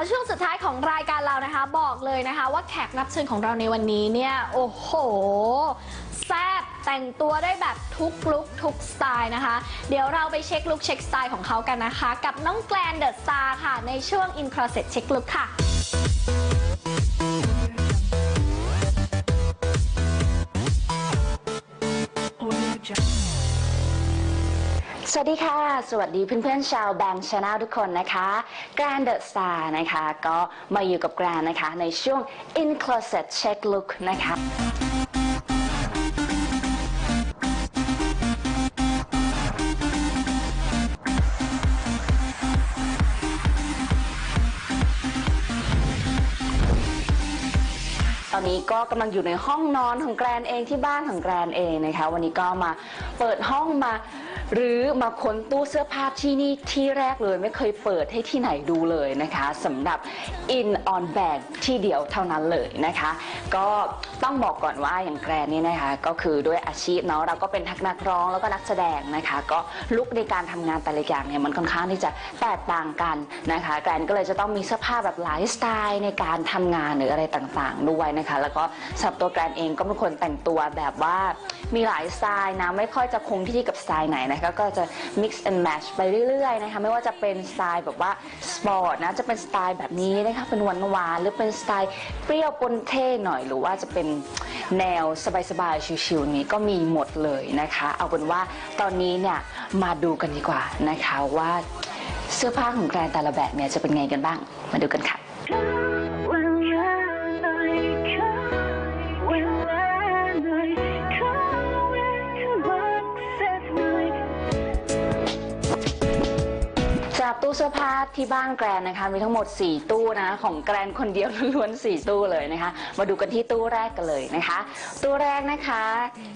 มาช่วงสุดท้ายของรายการเรานะคะ บอกเลยนะคะ ว่าแขกรับเชิญของเราในวันนี้เนี่ย โอ้โหแซ่บแต่งตัวได้แบบทุกลุกทุกสไตล์นะคะ เดี๋ยวเราไปเช็คลุกเช็คสไตล์ของเขากันนะคะ กับน้องแกลนเดอะสตาร์ค่ะ ในช่วง In Closet Check Look ค่ะ วัสดีค่ะ สวัสดีเพื่อนๆชาวแบงค์ชาแนลทุกคนนะคะแกรนเดอะสตาร์นะคะ ก็มาอยู่กับแกรนนะคะ ในช่วง In Closet Check Look นะคะ นี้ก็กำลังอยู่ในห้องนอนของแกรนเองที่บ้านของแกรนเองนะคะ วันนี้ก็มาเปิดห้องมาหรือมาค้นตู้เสื้อผ้าที่นี่ที่แรกเลยไม่เคยเปิดให้ที่ไหนดูเลยนะคะสำหรับ In on Bag ที่เดียวเท่านั้นเลยนะคะ ก็ต้องบอกก่อนว่าอย่างแกรนนี่นะคะก็คือด้วยอาชีพเนาะเราก็เป็นทักนักร้องแล้วก็นักแสดงนะคะ ก็ลุกในการทำงานแต่ละอย่างเนี่ยมันค่อนข้างที่จะแตกต่างกันนะคะ แกรนก็เลยจะต้องมีเสื้อผ้าแบบหลายสไตล์ในการทำงานหรืออะไรต่างๆด้วยนะคะแล้วก็สำหรับตัวแกรนเองก็เป็นคนแต่งตัวแบบว่ามีหลายสไตล์นะ ไม่ค่อยจะคงที่กับสไตล์ไหนนะคะก็จะ mix and match ไปเรื่อยๆนะคะไม่ว่าจะเป็นสไตล์แบบว่าสปอร์ตนะจะเป็นสไตล์แบบนี้นะคะเป็นหวานๆหรือเป็นสไตล์เปรี้ยวปนเท่หน่อยหรือว่าจะเป็นแนวสบายๆชิวๆนี้ก็มีหมดเลยนะคะ เอาเป็นว่าตอนนี้เนี่ยมาดูกันดีกว่านะคะว่าเสื้อผ้าของแกรนแต่ละแบบเนี่ยจะเป็นไงกันบ้าง มาดูกันค่ะับตู้เสื้อผ้าที่บ้านแกรนนะคะ มีทั้งหมด 4 ตู้นะ ของแกรนคนเดียวล้วนๆ4ตู้เลยนะคะ มาดูกันที่ตู้แรกกันเลยนะคะ ตู้แรกนะคะ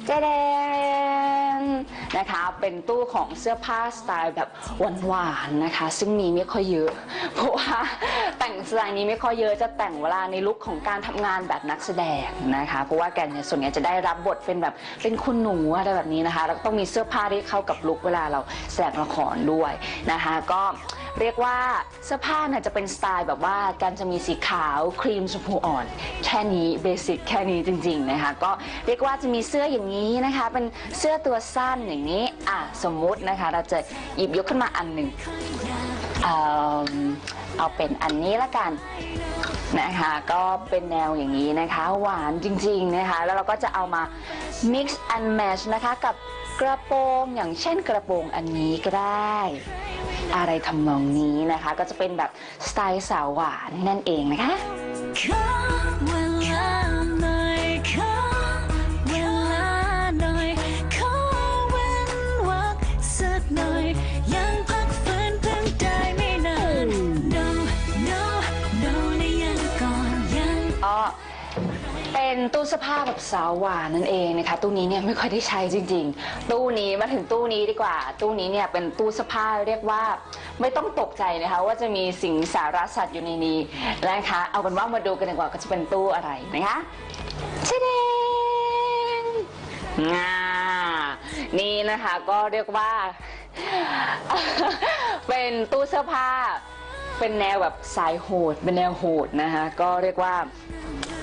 เจเดนนะคะ เป็นตู้ของเสื้อผ้าสไตล์แบบหวานๆนะคะ ซึ่งมีไม่ค่อยเยอะ เพราะว่าแต่งสไตล์นี้ไม่ค่อยเยอะจะแต่งเวลาในลุคของการทำงานแบบนักแสดงนะคะ เพราะว่าแกรนเนี่ยส่วนใหญ่จะได้รับบทเป็นแบบเป็นคุณหนูอะไรแบบนี้นะคะ แล้วต้องมีเสื้อผ้าที่เข้ากับลุคเวลาเราแสดงละครด้วยนะคะ ก็ เรียกว่าเสื้อผ้าเนี่ยจะเป็นสไตล์แบบว่าการจะมีสีขาวครีมชมพูอ่อน แค่นี้เบสิกแค่นี้จริงๆนะคะก็เรียกว่าจะมีเสื้ออย่างนี้นะคะ เป็นเสื้อตัวสั้นอย่างนี้อะสมมุตินะคะ เราจะหยิบยกขึ้นมาอันหนึ่งเอิ่มเอาเป็นอันนี้ละกันนะคะก็เป็นแนวอย่างนี้นะคะหวานจริงๆนะคะแล้วเราก็จะเอามา mix and match นะคะกับกระโปรงอย่างเช่นกระโปรงอันนี้ก็ได้ อะไรทำนองนี้นะคะ ก็จะเป็นแบบสไตล์สาวหวานนั่นเองนะคะ ตู้เสื้อผ้าแบบสาวหวานนั่นเองนะคะ ตู้นี้เนี่ยไม่ค่อยได้ใช้จริง ๆ ตู้นี้มาถึงตู้นี้ดีกว่า ตู้นี้เนี่ยเป็นตู้เสื้อผ้าเรียกว่า ไม่ต้องตกใจนะคะ ว่าจะมีสิ่งสารสัตว์อยู่ในนี้นะคะ เอาเป็นว่ามาดูกันดีกว่าก็จะเป็นตู้อะไรนะคะชะเดนอ่านี่นะคะก็เรียกว่า เป็นตู้เสื้อผ้าเป็นแนวแบบสายโหด เป็นแนวโหดนะคะก็เรียกว่า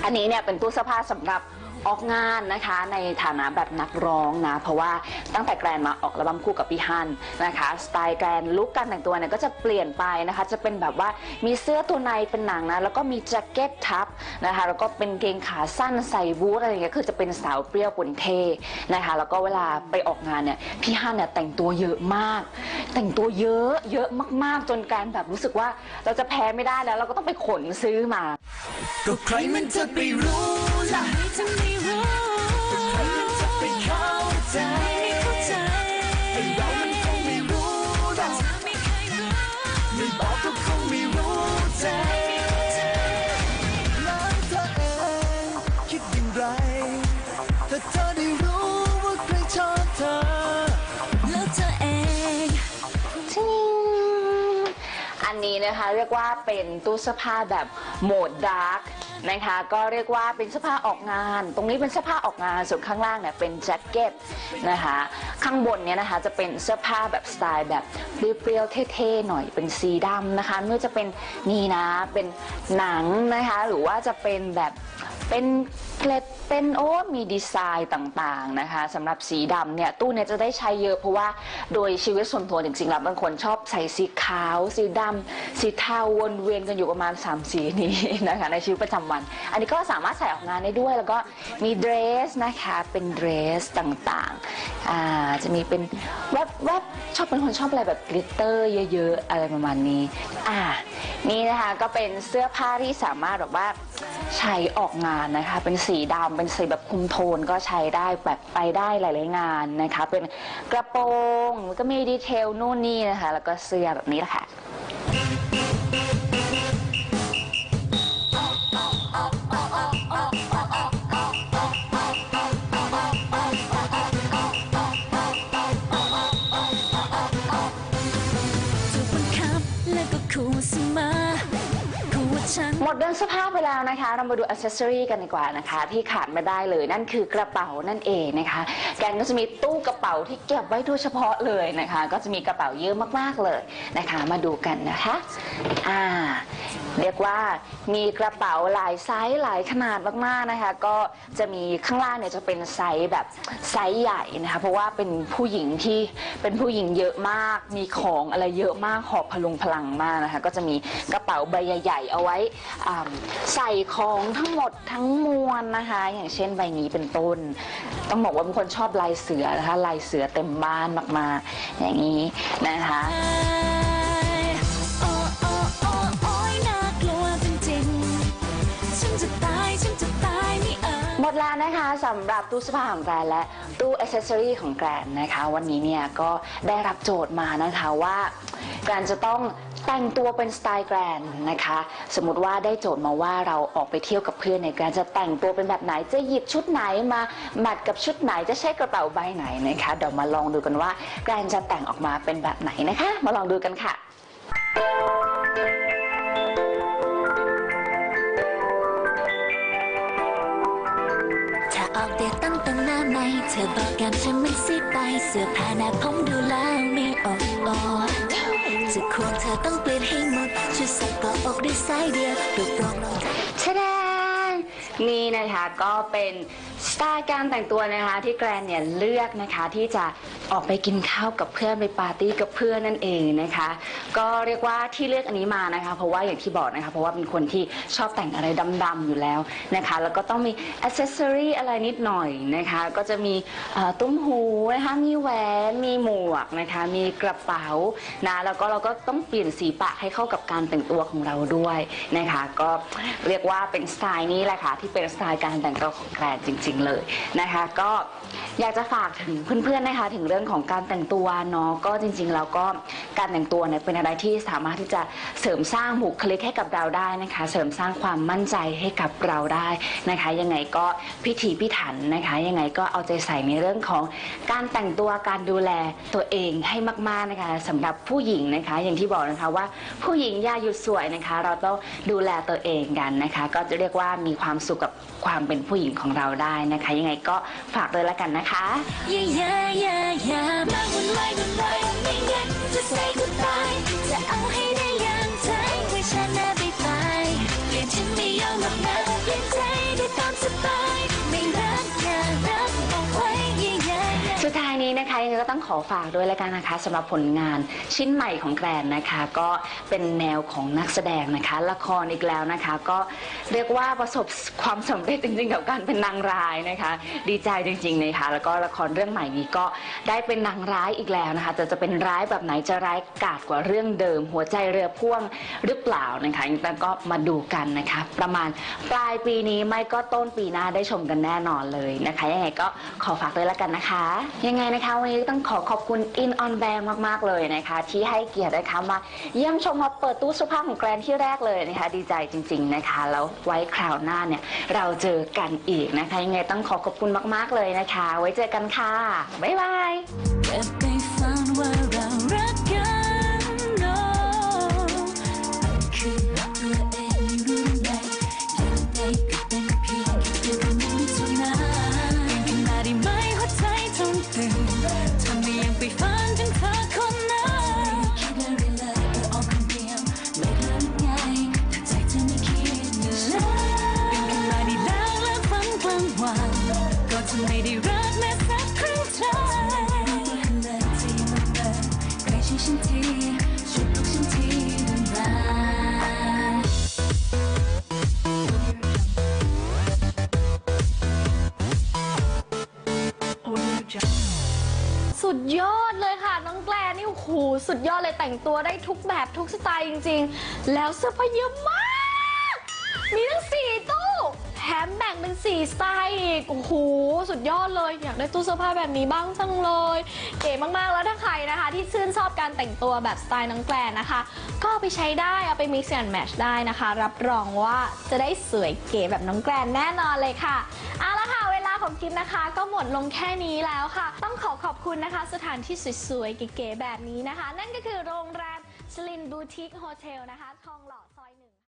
อันนี้เนี่ยเป็นตู้เสื้อผ้าสำหรับ ออกงานนะคะในฐานะแบบนักร้องนะ เพราะว่าตั้งแต่แกรนมาออกอัลบั้มคู่กับพี่ฮันนะคะ สไตล์แกรนลุคการแต่งตัวเนี่ยก็จะเปลี่ยนไปนะคะ จะเป็นแบบว่ามีเสื้อตัวในเป็นหนังนะ แล้วก็มีแจ็คเก็ตทับนะคะ แล้วก็เป็นเกงขาสั้นใส่บูทอะไรอย่างเงี้ยคือจะเป็นสาวเปรี้ยวปนเทนะคะ แล้วก็เวลาไปออกงานเนี่ยพี่ฮันเนี่ยแต่งตัวเยอะมาก แต่งตัวเยอะเยอะมากๆจนแกรนแบบรู้สึกว่าเราจะแพ้ไม่ได้แล้ว เราก็ต้องไปขนซื้อมาก็ใครมันจะไปรู้ ล่ะจะไม่รู้ใครมันจะไปเข้าใจไม่เข้ใจไอ้เรามันคงไม่รู้หรอกไม่บอกก็คงไม่รู้ใจแล้วเธอเองคิดอย่างไรถ้าเธอได้รู้ว่าใครชอบเธอแล้วเธอเองอันนี้นะคะเรียกว่าเป็นตู้เสื้อผ้าแบบโหมดดาร์ก นะคะ ก็เรียกว่าเป็นเสื้อผ้าออกงาน ตรงนี้เป็นเสื้อผ้าออกงาน ส่วนข้างล่างเนี่ยเป็นแจ็คเก็ตนะคะ ข้างบนเนี่ยนะคะจะเป็นเสื้อผ้าแบบสไตล์แบบเปรี้ยวๆเท่ๆหน่อย เป็นสีดำนะคะไม่ว่าจะเป็นนี่นะ เป็นหนังนะคะ หรือว่าจะเป็นแบบเป็นเกล็ด เป็นโอ้มีดีไซน์ต่างๆนะคะสำหรับสีดำเนี่ยตู้เนี่ยจะได้ใช้เยอะเพราะว่าโดยชีวิตส่วนตัวจริงๆแล้วบางคนชอบใส่สีขาว สีดำสีเทาวนเวียนกันอยู่ประมาณ 3 สีนี้นะคะในชีวิตประจำวัน อันนี้ก็สามารถใส่ออกงานได้ด้วย แล้วก็มีเดรสนะคะเป็นเดรสต่างๆอ่าจะมีเป็นแวบๆชอบเป็นคนชอบอะไรแบบกลิตเตอร์เยอะๆอะไรประมาณนี้อ่านี่นะคะก็เป็นเสื้อผ้าที่สามารถแบบว่า ใช้ออกงานนะคะ เป็นสีดำเป็นสีแบบคุมโทนก็ใช้ได้แบบไปได้หลาย ๆ งานนะคะ เป็นกระโปรงแล้วก็มีดีเทลนู่นนี่นะคะ แล้วก็เสื้อแบบนี้แหละค่ะ รื่องเสื้อผ้าไปแล้วนะคะ เรามาดูอ c เซสซอรีกันดีกว่านะคะ ที่ขาดไม่ได้เลยนั่นคือกระเป๋านั่นเองนะคะ แกนก็จะมีตู้กระเป๋าที่เก็บไว้โดยเฉพาะเลยนะคะ ก็จะมีกระเป๋าเยอะมากๆเลยนะคะ มาดูกันนะคะอ่าเรียกว่ามีกระเป๋าหลายไซส์หลายขนาดมากๆนะคะ ก็จะมีข้างล่างเนี่ยจะเป็นไซส์แบบไซส์ใหญ่นะคะเพราะว่าเป็นผู้หญิงที่เป็นผู้หญิงเยอะมาก มีของอะไรเยอะมากหอบพลุงพลังมากนะคะ ก็จะมีกระเป๋าใบใหญ่ ๆ เอาไว้อ่าใส่ของทั้งหมดทั้งมวลนะคะ อย่างเช่นใบนี้เป็นต้น ต้องบอกว่าเป็นคนชอบลายเสือนะคะลายเสือเต็มบ้านมากๆ อย่างนี้นะคะ ดแล้วนะคะสำหรับตู้เสื้อผ้าของแกรนและตู้อ c เซสซอรีของแกรนนะคะ วันนี้เนี่ยก็ได้รับโจทย์มานะคะว่าแกรนจะต้องแต่งตัวเป็นสไตล์แกรนนะคะ สมมติว่าได้โจทย์มาว่าเราออกไปเที่ยวกับเพื่อนเนี่ยแกรนจะแต่งตัวเป็นแบบไหนจะหยิบชุดไหนมาแมทกับชุดไหนจะใช้กระเป๋าใบไหนนะคะเดี๋ยวมาลองดูกันว่าแกรนจะแต่งออกมาเป็นแบบไหนนะคะ มาลองดูกันค่ะ ออกเดทตั้งแต่หน้าในเธอบอกกันฉันไม่ซีไป เสื้อผ้าหน้าผมดูแลไม่ออกออกจะควรเธอต้องเปลี่ยนให้หมดชุดใส่ก็ออกด้วยสายเดียวรูปรองน้องชะดงนี่นะคะก็เป็นสไตล์การแต่งตัวนะคะที่แกรนเนี่ยเลือกนะคะที่จะออกไปกินข้าวกับเพื่อนไปปาร์ตี้กับเพื่อนนั่นเองนะคะ ก็เรียกว่าที่เลือกอันนี้มานะคะ เพราะว่าอย่างที่บอกนะคะเพราะว่าเป็นคนที่ชอบแต่งอะไรดำๆอยู่แล้วนะคะ แล้วก็ต้องมีอ c เซอรีอะไรนิดหน่อยนะคะ ก็จะมีเอ่อตุ้มหูนะคะมีแหวนมีหมวกนะคะ มีกระเป๋านะแล้วก็เราก็ต้องเปลี่ยนสีปะให้เข้ากับการแต่งตัวของเราด้วยนะคะ ก็เรียกว่าเป็นสไตล์นี้แหละค่ะที่เป็นสไตล์การแต่งตัวของแกรนจริงๆเลยนะคะ ก็อยากจะฝากถึงเพื่อนๆนะคะ ถึงเรื่องของการแต่งตัวเนาะก็จริง ๆ แล้วก็การแต่งตัวเนี่ยเป็นอะไรที่สามารถที่จะเสริมสร้างบุคลิกให้กับเราได้นะคะ เสริมสร้างความมั่นใจให้กับเราได้นะคะ ยังไงก็พิถีพิถันนะคะ ยังไงก็เอาใจใส่ในเรื่องของการแต่งตัวการดูแลตัวเองให้มากๆนะคะสำหรับผู้หญิงนะคะ อย่างที่บอกนะคะว่าผู้หญิงอย่าหยุดสวยนะคะ เราต้องดูแลตัวเองกันนะคะ ก็จะเรียกว่ามีความสุขกับความเป็นผู้หญิงของเราได้นะคะ ยังไงก็ฝากเลยละกันนะคะ อย่าอย่าอย่าอย่ามาวุ่นวายวุ่นวายไม่งั้นจะ say goodbye จะเอาให้ได้อย่างใจไว้ฉันะไปไปเปลี่ยนฉันไม่ยอมหรอกนะเปลี่ยนใจได้ตามสบาย สุดท้ายนี้นะคะยังไงก็ต้องขอฝากด้วยแล้วกันนะคะสำหรับผลงานชิ้นใหม่ของแกรนนะคะ ก็เป็นแนวของนักแสดงนะคะ ละครอีกแล้วนะคะ ก็เรียกว่าประสบความสำเร็จจริง ๆ กับการเป็นนางร้ายนะคะ ดีใจจริงๆนะคะแล้วก็ละครเรื่องใหม่นี้ก็ได้เป็นนางร้ายอีกแล้วนะคะแต่จะเป็นร้ายแบบไหนจะร้ายกาจกว่าเรื่องเดิม หัวใจเรือพ่วงหรือเปล่านะคะยังก็มาดูกันนะคะ ประมาณปลายปีนี้ไม่ก็ต้นปีหน้าได้ชมกันแน่นอนเลยนะคะยังไงก็ขอฝากด้วยละกันนะคะยังไงนะคะ วันนี้ต้องขอขอบคุณ In On Band มาก ๆ เลยนะคะ ที่ให้เกียรตินะคะมาเยี่ยมชมมาเปิดตู้เสื้อผ้าของแกรนที่แรกเลยนะคะ ดีใจจริง ๆนะคะ แล้วไว้คราวหน้าเนี่ย เราเจอกันอีกนะคะ ยังไงต้องขอขอบคุณมาก ๆ เลยนะคะ ไว้เจอกันค่ะ บ๊ายบาย สุดยอดเลยค่ะ น้องแกลนนี่โอ้โหสุดยอดเลยแต่งตัวได้ทุกแบบทุกสไตล์จริง ๆ แล้วเสื้อผ้าเยอะมาก มีทั้งสี่ตู้แถมแบ่งเป็นสี่สไตล์อีกโอ้โหสุดยอดเลย อยากได้ตู้เสื้อผ้าแบบนี้บ้างจังเลยเก๋มากๆแล้วถ้าใครนะคะ ที่ชื่นชอบการแต่งตัวแบบสไตล์น้องแกลนนะคะ ก็เอาไปใช้ได้เอาไป mix and match ได้นะคะ รับรองว่าจะได้สวยเก๋แบบน้องแกลนแน่นอนเลยค่ะเอาละค่ะ ของกินนะคะ ก็หมดลงแค่นี้แล้วค่ะ ต้องขอขอบคุณนะคะ สถานที่สวยๆเก๋ๆแบบนี้นะคะ นั่นก็คือโรงแรมสลินบูติกโฮเทลนะคะ ทองหล่อ